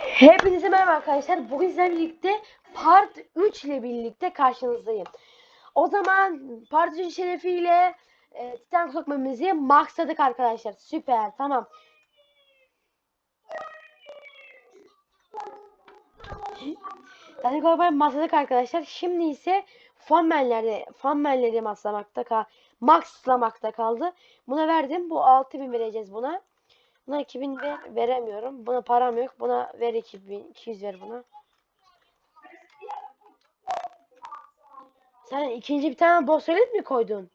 Hepinize merhaba arkadaşlar. Bugün sizlerle birlikte Part 3 ile birlikte karşınızdayım. O zaman Part 3 şerefiyle e, Titan sokmamızı maxladık arkadaşlar. Süper tamam. Titan sokmayı maxladık arkadaşlar. Şimdi ise fanmenleri, fanmenleri maxlamakta kal maxlamakta kaldı. Buna verdim. Bu 6000 vereceğiz buna. Buna 2000 ver, veremiyorum. Buna param yok. Buna ver 2000, 200 ver buna. Sen ikinci bir tane boss öğlet mi koydun?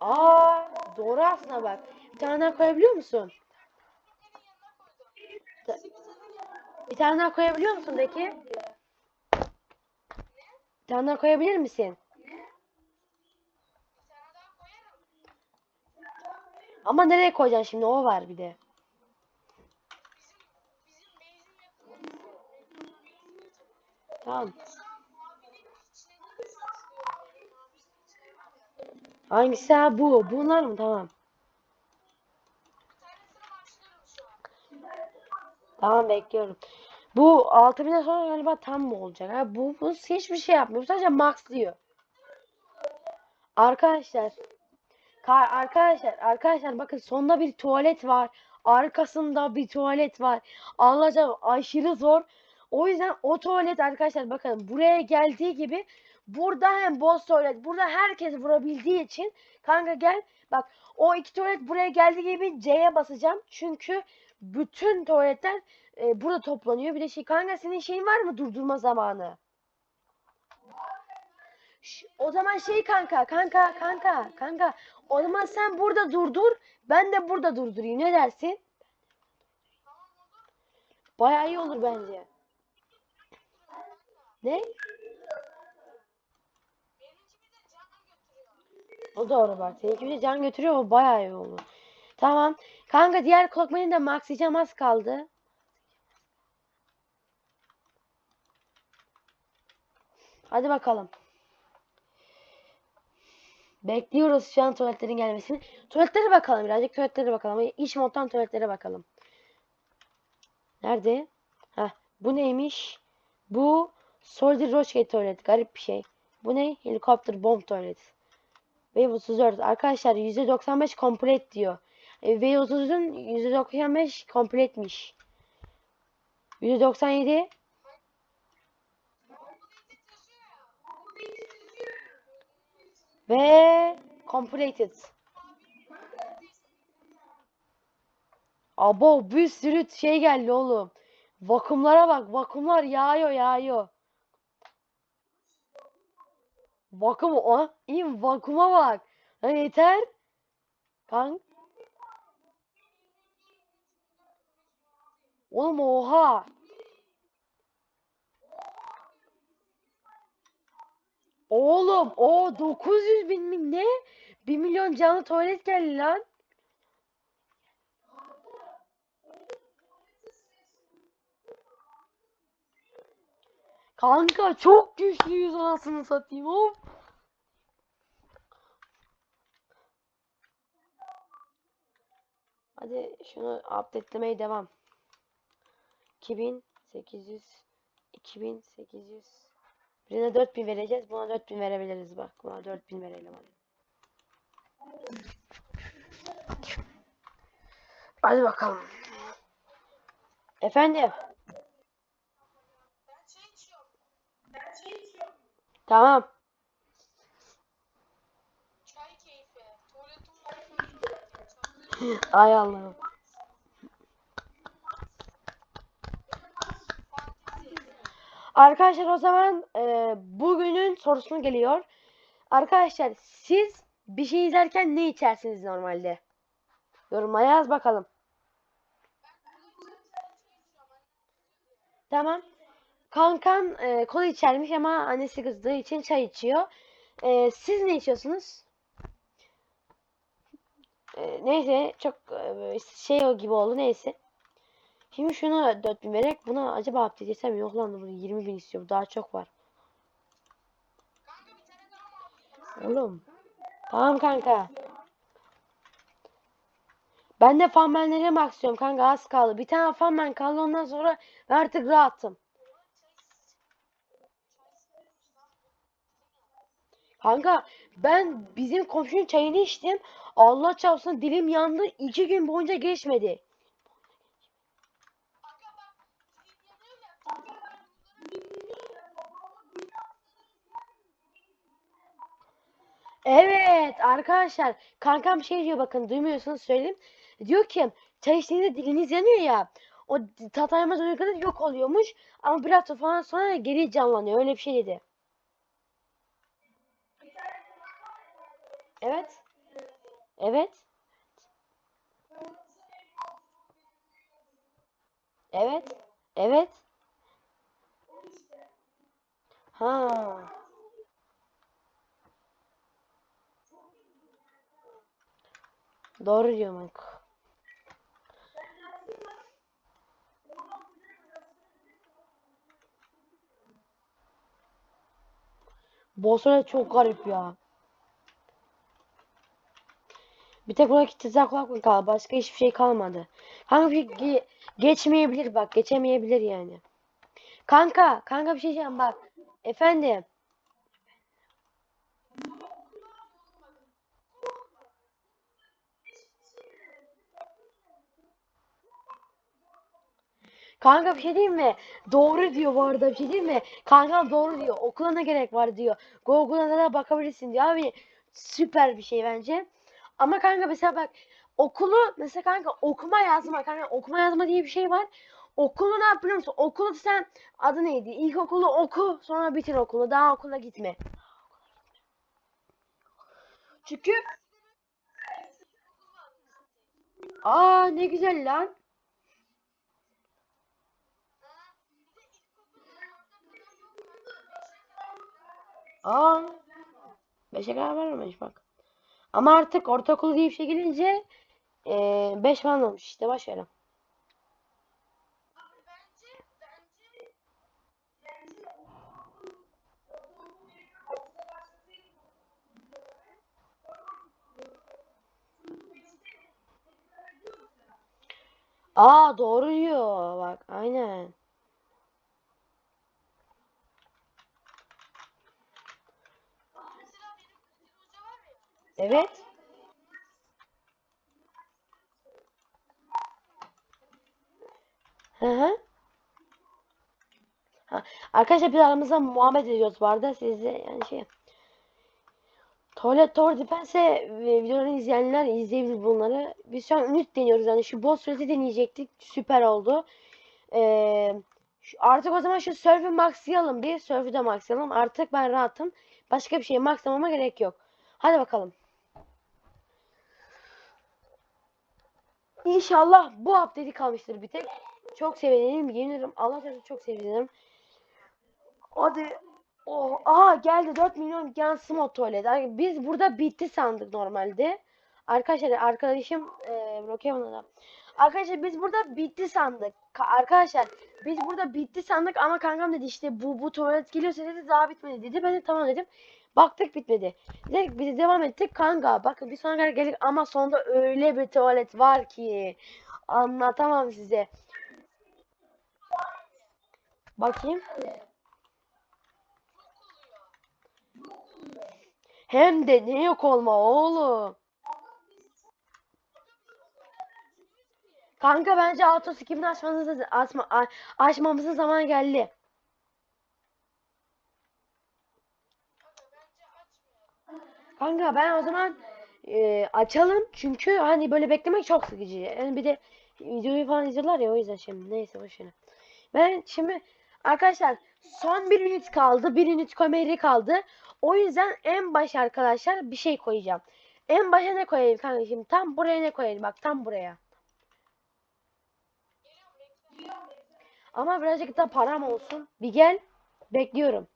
Aa, doğru aslında bak. Bir tane daha koyabiliyor musun? Bir tane daha koyabiliyor musun Deki? Bir tane daha koyabilir misin? Ama nereye koyacaksın şimdi? O var bir de. Tamam. Hangisi ha bu? Bunlar mı? Tamam. Tamam bekliyorum. Bu 6000'den sonra galiba tam mı olacak? Ha bu, bu hiçbir şey yapmıyor. Sadece maxlıyor. Arkadaşlar Ka- arkadaşlar arkadaşlar bakın sonunda bir tuvalet var. Arkasında bir tuvalet var. Anlayacağım aşırı zor. O yüzden o tuvalet arkadaşlar bakın buraya geldiği gibi burada hem boss tuvalet burada herkes vurabildiği için kanka gel bak o iki tuvalet buraya geldiği gibi C'ye basacağım. Çünkü bütün tuvaletler e, burada toplanıyor. Bir de şey kanka senin şeyin var mı durdurma zamanı? Ş- O zaman şey kanka, kanka, kanka, kanka. O zaman sen burada durdur, ben de burada durdurayım. Ne dersin? Bayağı iyi olur bence. Ne? O doğru bak. Seninki bir de can götürüyor o bayağı iyi olur. Tamam. Kanka diğer kulakmayı da maxlayacağım az kaldı. Hadi bakalım. Bekliyoruz şu an tuvaletlerin gelmesini. Tuvaletlere bakalım birazcık tuvaletlere bakalım. İç moddan tuvaletlere bakalım. Nerede? Heh, bu neymiş? Bu Soldier Rochgate tuvalet. Garip bir şey. Bu ne? Helikopter bomb tuvalet. V34. Arkadaşlar %95 komplet diyor. E, V30'un %95 kompletmiş. %97 ve completed. Abo bir sürü şey geldi oğlum. Vakumlara bak. Vakumlar yağıyor yağıyor. Vakum o. İyi vakuma bak. Ha, yeter. Kank. Oğlum oha. Oğlum o 900 bin mi ne? 1 milyon canlı tuvalet geldi lan. Kanka çok güçlüyüz anasını satayım of. Hadi şunu updatelemeye devam. 2800 2800 Birine 4000 vereceğiz. Buna 4000 verebiliriz bak. Buna 4000 verelim hadi. Hadi bakalım. Efendim. Tamam. Ay Allah'ım. Arkadaşlar o zaman e, bugünün sorusunu geliyor. Arkadaşlar siz bir şey izlerken ne içersiniz normalde? Yorumlara yaz bakalım. Tamam. Kankan e, kola içermiş ama annesi kızdığı için çay içiyor. E, siz ne içiyorsunuz? E, neyse çok e, şey o gibi oldu neyse. Şimdi şuna 4000 vererek buna acaba update etsem yok lan bunu 20 bin istiyor daha çok var. Oğlum. Tamam kanka. Ben de fanmenleri maxlıyorum kanka az kaldı. Bir tane fanmen kaldı ondan sonra artık rahatım. Kanka ben bizim komşunun çayını içtim. Allah çarpsın dilim yandı. iki gün boyunca geçmedi. Aga bak dilim yanıyor ya. Kanka ben Evet arkadaşlar kankam şey diyor bakın duymuyorsunuz söyleyeyim. Diyor ki çay içtiğinizde diliniz yanıyor ya. O d- tat almaz öyle kadar yok oluyormuş. Ama bir hafta falan sonra geri canlanıyor. Öyle bir şey dedi. Evet. Evet. Evet. Evet. Ha. Doğru diyor Mike. Bosna çok garip ya. Bir tek buradaki tuzak kulak kaldı. Başka hiçbir şey kalmadı. Bir ge- geçmeyebilir bak. Geçemeyebilir yani. Kanka, kanka bir şey diyeceğim bak. Efendim. Kanka bir şey diyeyim mi? Doğru diyor bu arada bir şey diyeyim mi? Kankam doğru diyor. Okula ne gerek var diyor. Google'a da bakabilirsin diyor. Abi süper bir şey bence. Ama kanka mesela bak okulu mesela kanka okuma yazma kanka okuma yazma diye bir şey var. Okulu ne yap biliyor musun? Okulu sen adı neydi? İlkokulu oku sonra bitir okulu. Daha okula gitme. Çünkü aa ne güzel lan. Aa. Beşe kadar varmış bak. Ama artık ortaokul diye bir şey gelince eee 5 falan olmuş işte bence Aa doğru diyor bak aynen. mesela benim Kadir Hoca var ya. Evet. Hı hı. Ha, arkadaşlar biz aramızda muhabbet ediyoruz bu arada size yani şey Tuvalet Tower Defense videolarını izleyenler izleyebilir bunları. Biz şu an Unit deniyoruz yani şu boss süresi deneyecektik. Süper oldu. Ee, şu- artık o zaman şu Surf'ü maxlayalım bir. Surf'ü de maxlayalım. Artık ben rahatım. Başka bir şey maxlamama gerek yok. Hadi bakalım. İnşallah bu update'i kalmıştır bir tek. Çok sevinirim. Yemin ederim Allah çarpsın çok sevinirim. Hadi. Oh, aha geldi 4 milyon yan small tuvalet. Ay, Biz burada bitti sandık normalde. Arkadaşlar arkadaşım e, bloke ona Arkadaşlar biz burada bitti sandık. Ka- arkadaşlar biz burada bitti sandık ama kankam dedi işte bu bu tuvalet geliyorsa dedi daha bitmedi dedi. Ben de tamam dedim. Baktık bitmedi. Dedik biz de devam ettik kanka. Bakın bir sonra geldik ama sonunda öyle bir tuvalet var ki anlatamam size. Bakayım. Hem de ne yok olma oğlum. Kanka bence auto skip'ini açmanızı açma, açmamızın zamanı geldi. Aga bence açmayalım. Kanka ben o zaman e, açalım çünkü hani böyle beklemek çok sıkıcı. Yani bir de videoyu falan izliyorlar ya o yüzden şimdi neyse boşuna. Ben şimdi arkadaşlar son bir ünit kaldı. Bir ünit koymeri kaldı. O yüzden en baş arkadaşlar bir şey koyacağım. En başa ne koyayım kanka şimdi tam buraya ne koyayım bak tam buraya. Ama birazcık da param olsun. Bir gel. Bekliyorum.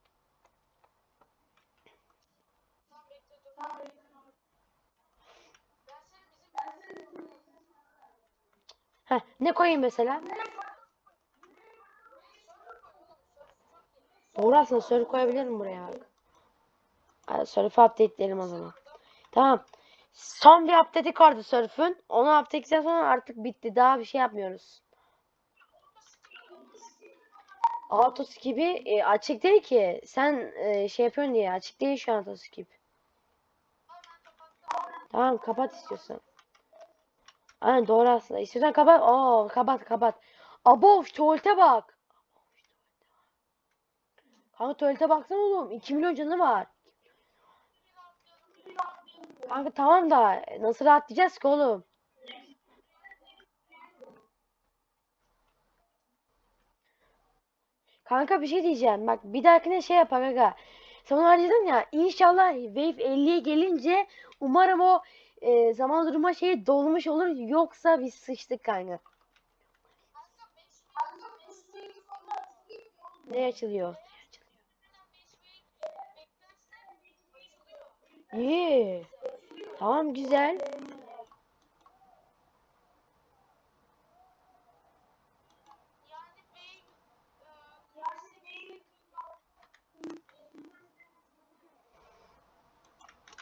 Tamam bekle dur. Ben seni bizim Heh, ne koyayım mesela? Doğru aslında surf koyabilirim buraya bak. Surf'ı updateleyelim o zaman. Tamam. Son bir update'i vardı Surf'ün. Onu update'den sonra artık bitti. Daha bir şey yapmıyoruz. Autoskip'i e, açık değil ki. Sen e, şey yapıyorsun diye açık değil şu an autoskip. Tamam kapat istiyorsan. Aynen doğru aslında. İstiyorsan kapat. Oo kapat kapat. Abo tuvalete bak. Kanka tuvalete baksana oğlum. 2 milyon canı var. Kanka tamam da nasıl rahatlayacağız ki oğlum? Kanka bir şey diyeceğim. Bak bir dahakine şey yapar aga. Sen onu harcadın ya. İnşallah Wave 50'ye gelince umarım o e, zaman durma şeyi dolmuş olur. Yoksa biz sıçtık kanka. Ne açılıyor? İyi. Tamam güzel.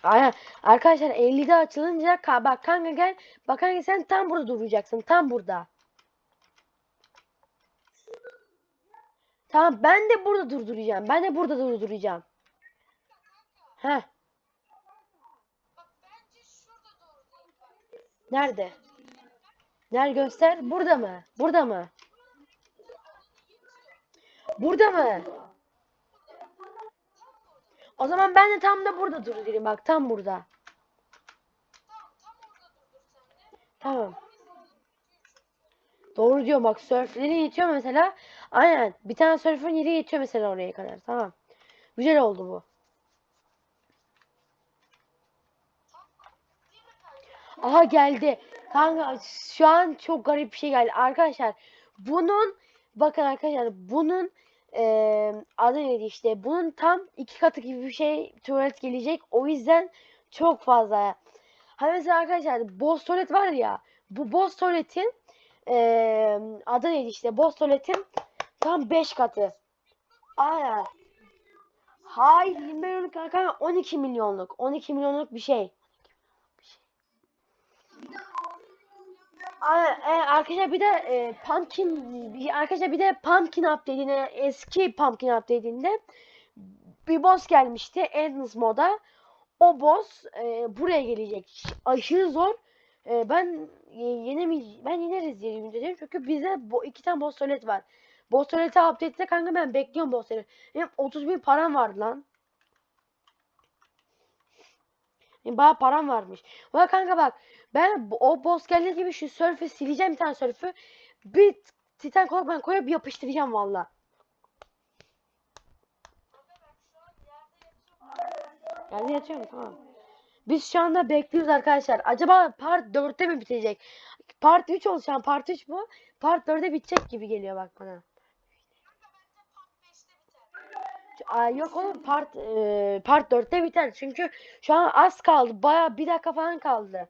Aynen. Arkadaşlar 50'de açılınca ka bak kanka gel. Bak kanka sen tam burada duracaksın. Tam burada. Tamam ben de burada durduracağım. Ben de burada durduracağım. Bak. Nerede? Nerede göster? Burada mı? Burada mı? Burada mı? O zaman ben de tam da burada durdurayım. Bak tam burada. Tamam. Doğru diyor bak sörfleri yetiyor mesela. Aynen. Bir tane sörfün yeri yetiyor mesela oraya kadar. Tamam. Güzel oldu bu. Aha geldi. Kanka şu an çok garip bir şey geldi. Arkadaşlar bunun bakın arkadaşlar bunun eee adı neydi işte bunun tam iki katı gibi bir şey tuvalet gelecek. O yüzden çok fazla. Hani mesela arkadaşlar boss tuvalet var ya bu boss tuvaletin eee adı neydi işte boss tuvaletin tam 5 katı. Aynen. Hayır 20 milyonluk kanka 12 milyonluk 12 milyonluk bir şey. Aa, e, arkadaşlar bir de e, Pumpkin bir, arkadaşlar bir de Pumpkin update'ine eski Pumpkin update'inde bir boss gelmişti Endless moda. O boss e, buraya gelecek. Aşırı zor. E, ben e, yenemi ben yeneriz diye ümit. Çünkü bize bu iki tane boss tuvalet var. Boss tuvaleti update'de kanka ben bekliyorum boss tuvaleti. Benim 30 bin param vardı lan. Benim bayağı param varmış. Bak kanka bak. Ben o boss geldiği gibi şu sörfü sileceğim bir tane sörfü. Bir titan ben koyup yapıştıracağım valla. Yerde yatıyorum tamam. Biz şu anda bekliyoruz arkadaşlar. Acaba part 4'te mi bitecek? Part 3 oldu şu an. Part 3 bu. Part 4'e bitecek gibi geliyor bak bana. Kanka bence part 5'te biter. Yok oğlum part e, part 4'te biter. Çünkü şu an az kaldı. Baya bir dakika falan kaldı.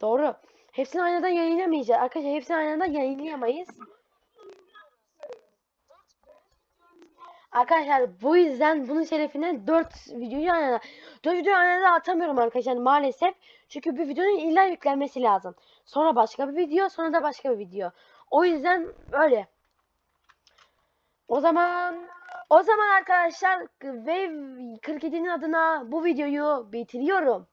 Doğru. Hepsini aynı anda yayınlamayacağız. Arkadaşlar hepsini aynı anda yayınlayamayız. Arkadaşlar bu yüzden bunun şerefine 4 videoyu aynı anda 4 videoyu aynı anda atamıyorum arkadaşlar maalesef. Çünkü bir videonun illa yüklenmesi lazım. Sonra başka bir video, sonra da başka bir video. O yüzden böyle. O zaman o zaman arkadaşlar Wave 47'nin adına bu videoyu bitiriyorum.